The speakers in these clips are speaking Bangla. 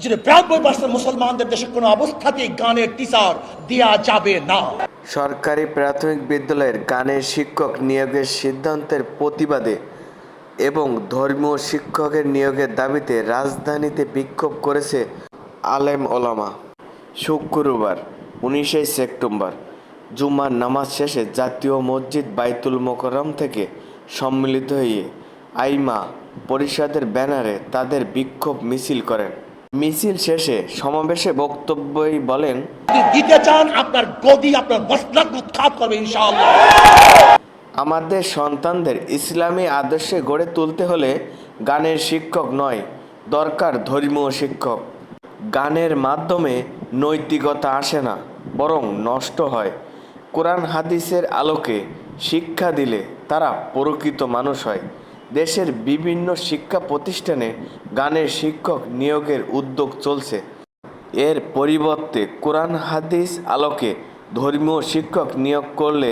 বিরানব্বই পার্সেন্ট মুসলমানদের দেশে কোনো অবস্থাতেই গানের টিচার দেয়া যাবে না। সরকারি প্রাথমিক বিদ্যালয়ের গানের শিক্ষক নিয়োগের সিদ্ধান্তের প্রতিবাদে এবং ধর্মীয় শিক্ষকের নিয়োগের দাবিতে রাজধানীতে বিক্ষোভ করেছে আলেম ওলামা। শুক্রবার, উনিশে সেপ্টেম্বর, জুমার নামাজ শেষে জাতীয় মসজিদ বাইতুল মোকরম থেকে সম্মিলিত হয়ে আইমা পরিষদের ব্যানারে তাদের বিক্ষোভ মিছিল করেন। মিছিল শেষে সমাবেশে বক্তব্যই বলেন দিতে চান আপনার গদি আপনার মসলাক উৎখাত করবে ইনশাআল্লাহ। আমাদের সন্তানদের ইসলামী আদর্শে গড়ে তুলতে হলে গানের শিক্ষক নয় দরকার ধর্মীয় শিক্ষক। গানের মাধ্যমে নৈতিকতা আসে না বরং নষ্ট হয়। কোরআন হাদিসের আলোকে শিক্ষা দিলে তারা প্রকৃত মানুষ হয়। দেশের বিভিন্ন শিক্ষা প্রতিষ্ঠানে গানের শিক্ষক নিয়োগের উদ্যোগ চলছে। এর পরিবর্তে কোরআন হাদিস আলোকে ধর্মীয় শিক্ষক নিয়োগ করলে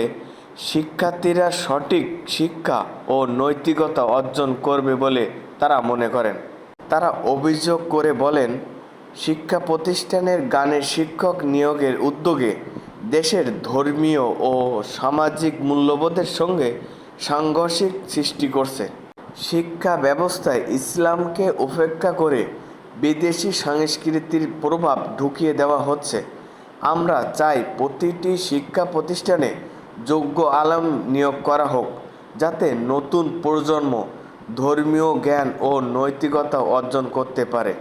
শিক্ষার্থীরা সঠিক শিক্ষা ও নৈতিকতা অর্জন করবে বলে তারা মনে করেন। তারা অভিযোগ করে বলেন, শিক্ষা প্রতিষ্ঠানের গানের শিক্ষক নিয়োগের উদ্যোগে দেশের ধর্মীয় ও সামাজিক মূল্যবোধের সঙ্গে সাংঘর্ষিক সৃষ্টি করছে। শিক্ষা ব্যবস্থায় ইসলামকে উপেক্ষা করে বিদেশি সংস্কৃতির প্রভাব ঢুকিয়ে দেওয়া হচ্ছে। আমরা চাই প্রতিটি শিক্ষা প্রতিষ্ঠানে যোগ্য আলম নিয়োগ করা হোক, যাতে নতুন প্রজন্ম ধর্মীয় জ্ঞান ও নৈতিকতা অর্জন করতে পারে।